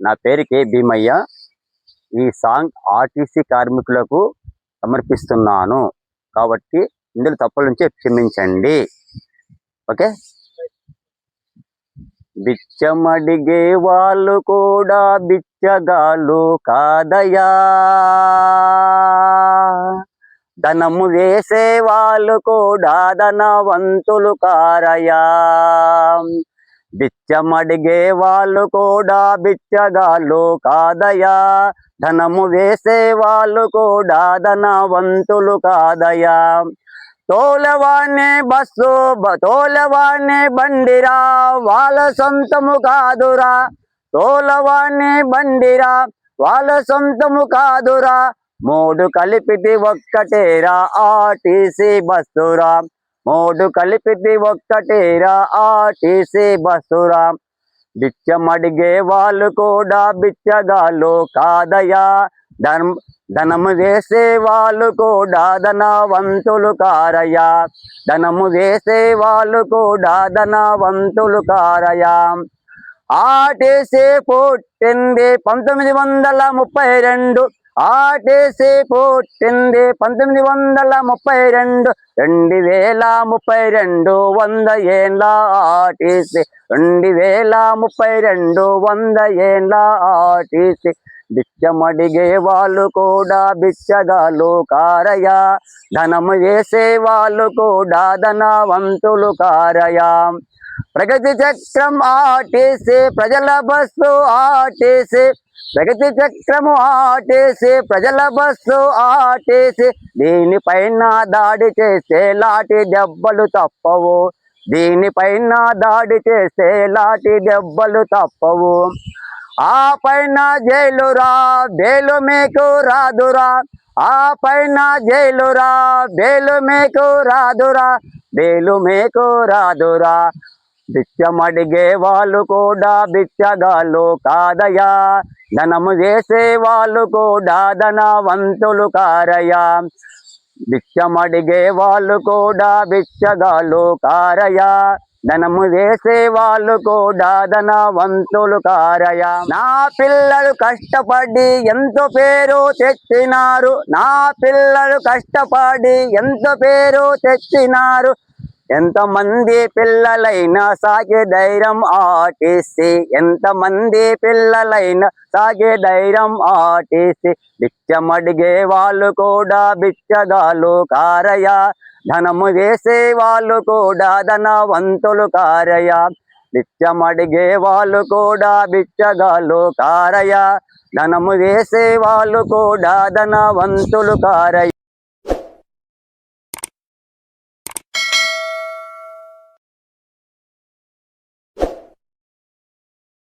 నా పేరు కే భీమయ్య. ఈ సాంగ్ ఆర్టీసీ కార్మికులకు సమర్పిస్తున్నాను. కాబట్టి ఇందులో తప్పుల నుంచి క్షమించండి. ఓకే? బిచ్చమడిగే వాళ్ళు కూడా బిచ్చగాళ్ళు కాదయా ధనము వేసే వాళ్ళు కూడా ధనవంతులు కారయా బిచ్చమడిగే వాళ్ళు కూడా బిచ్చగాళ్ళు కాదయా ధనము వేసే వాళ్ళు కూడా ధనవంతులు కాదయా తోలవాణ్ణి బస్సు బ- బండిరా వాళ్ళ సొంతము కాదురా. తోలవాణ్ణి బండిరా వాళ్ళ సొంతము కాదురా. మూడు కలిపితి ఒక్కటేరా ఆర్టీసీ బస్సురా. మూడు కలిపితి ఒక్కటేరా ఆర్టీసీ బస్సురా. బిచ్చమడిగే వాళ్ళు కూడా బిచ్చగాళ్ళు కాదయా ధనం ధనము వేసే వాళ్ళు కూడా ధనవంతులు కారయా ధనము వేసే వాళ్ళు కూడా ధనవంతులు కారయా ఆర్టీసీ పుట్టింది పంతొమ్మిది వందల ముప్పై రెండు. ఆర్టీసీ పుట్టింది పంతొమ్మిది వందల ముప్పై రెండు రెండు వేల ముప్పై రెండు వంద ఏళ్ళ ఆర్టీసీ. రెండు వేల ముప్పై రెండు వంద ఏళ్ళ ఆర్టీసీ. బిచ్చమడిగే వాళ్ళు కూడా బిచ్చగాలు కారయా ధనము వేసే వాళ్ళు కూడా ధనవంతులు కారయా ప్రగతి చక్రం ఆర్టీసీ ప్రజల బస్సు ఆర్టీసీ. ప్రగతి చక్రము ఆర్టీసీ ప్రజల బస్సు ఆర్టీసీ దీనిపైన దాడి చేస్తే లాటి దెబ్బలు తప్పవు. దీనిపైన దాడి చేస్తే లాటి దెబ్బలు తప్పవు. ఆ పైన జైలురా బేలు మీకు రాదురా. ఆ పైన జైలురా బేలు మీకు రాదురా. బేలు మీకు రాదురా. బిచ్చమడిగే వాళ్ళు కూడా బిచ్చగాళ్ళు కాదయా ధనము వేసే వాళ్ళు కూడా ధనవంతులు కారయా బిచ్చమడిగే వాళ్ళు కూడా బిచ్చగాళ్ళు కారయా ధనము వేసే వాళ్ళు కూడా ధనవంతులు కారయా నా పిల్లలు కష్టపడి ఎంతో పేరు తెచ్చినారు. నా పిల్లలు కష్టపడి ఎంతో పేరు తెచ్చినారు. ఎంతమంది పిల్లలైనా సాగే ధైర్యం ఆర్టీసీ ఎంతమంది పిల్లలైనా సాగే ధైర్యం ఆర్టీసీ బిచ్చమడిగే వాళ్ళు కూడా బిచ్చగాళ్ళు కారయ ధనము వేసే వాళ్ళు కూడా ధనవంతులు కారయ బిచ్చమడిగే వాళ్ళు కూడా బిచ్చగాలు కారయ ధనము వేసే వాళ్ళు కూడా ధనవంతులు కారయ